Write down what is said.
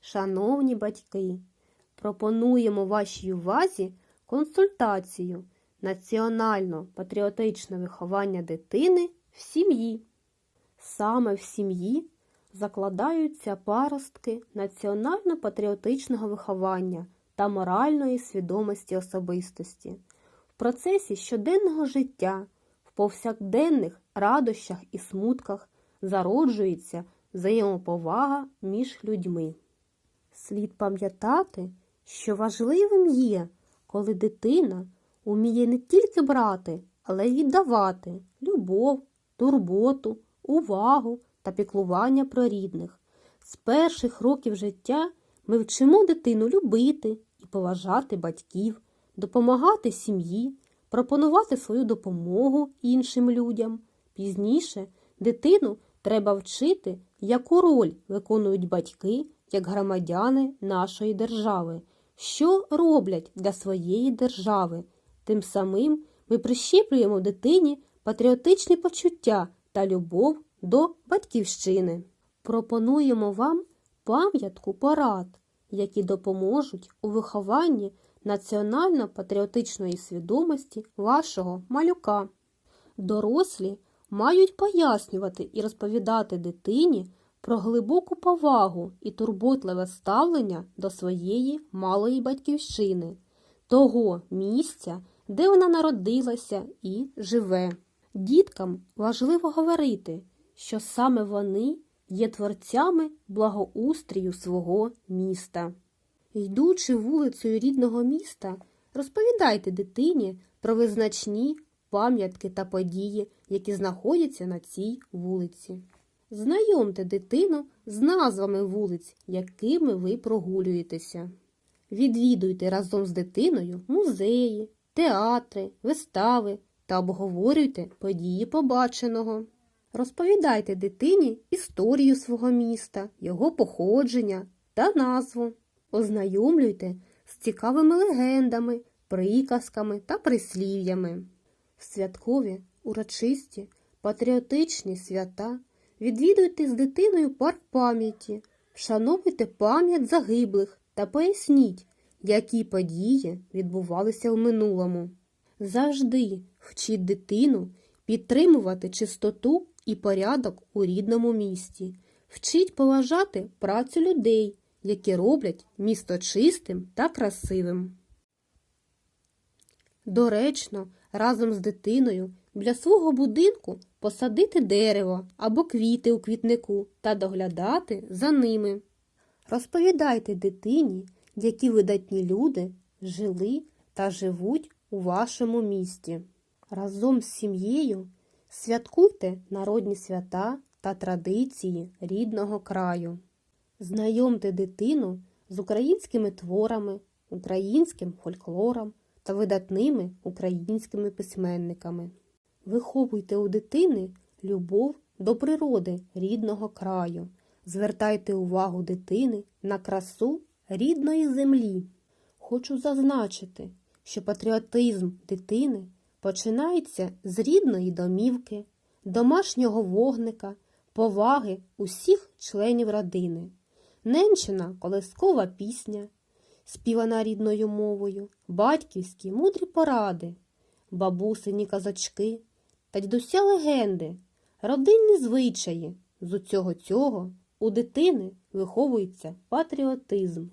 Шановні батьки, пропонуємо вашій увазі консультацію національно-патріотичне виховання дитини в сім'ї. Саме в сім'ї закладаються паростки національно-патріотичного виховання та моральної свідомості особистості. В процесі щоденного життя, в повсякденних радощах і смутках зароджується взаємоповага між людьми. Слід пам'ятати, що важливим є, коли дитина уміє не тільки брати, але й віддавати любов, турботу, увагу та піклування про рідних. З перших років життя ми вчимо дитину любити і поважати батьків, допомагати сім'ї, пропонувати свою допомогу іншим людям. Пізніше дитину треба вчити, яку роль виконують батьки як громадяни нашої держави, що роблять для своєї держави. Тим самим ми прищеплюємо дитині патріотичні почуття та любов до батьківщини. Пропонуємо вам пам'ятку порад, які допоможуть у вихованні національно-патріотичної свідомості вашого малюка. Дорослі мають пояснювати і розповідати дитині про глибоку повагу і турботливе ставлення до своєї малої батьківщини, того місця, де вона народилася і живе. Діткам важливо говорити, що саме вони є творцями благоустрію свого міста. Йдучи вулицею рідного міста, розповідайте дитині про визначні пам'ятки та події, які знаходяться на цій вулиці. Знайомте дитину з назвами вулиць, якими ви прогулюєтеся. Відвідуйте разом з дитиною музеї, театри, вистави та обговорюйте події побаченого. Розповідайте дитині історію свого міста, його походження та назву. Ознайомлюйте з цікавими легендами, приказками та прислів'ями. В святкові, урочисті, патріотичні свята відвідуйте з дитиною парк пам'яті, вшановуйте пам'ять загиблих та поясніть, які події відбувалися в минулому. Завжди вчіть дитину підтримувати чистоту і порядок у рідному місті, вчіть поважати працю людей, які роблять місто чистим та красивим. Доречно, разом з дитиною біля свого будинку посадити дерево або квіти у квітнику та доглядати за ними. Розповідайте дитині, які видатні люди жили та живуть у вашому місті. Разом з сім'єю святкуйте народні свята та традиції рідного краю. Знайомте дитину з українськими творами, українським фольклором та видатними українськими письменниками. Виховуйте у дитини любов до природи рідного краю. Звертайте увагу дитини на красу рідної землі. Хочу зазначити, що патріотизм дитини починається з рідної домівки, домашнього вогника, поваги усіх членів родини. Ненчина колискова пісня, співана рідною мовою, батьківські мудрі поради, бабусині казочки та дідуся легенди, родинні звичаї. З усього цього у дитини виховується патріотизм.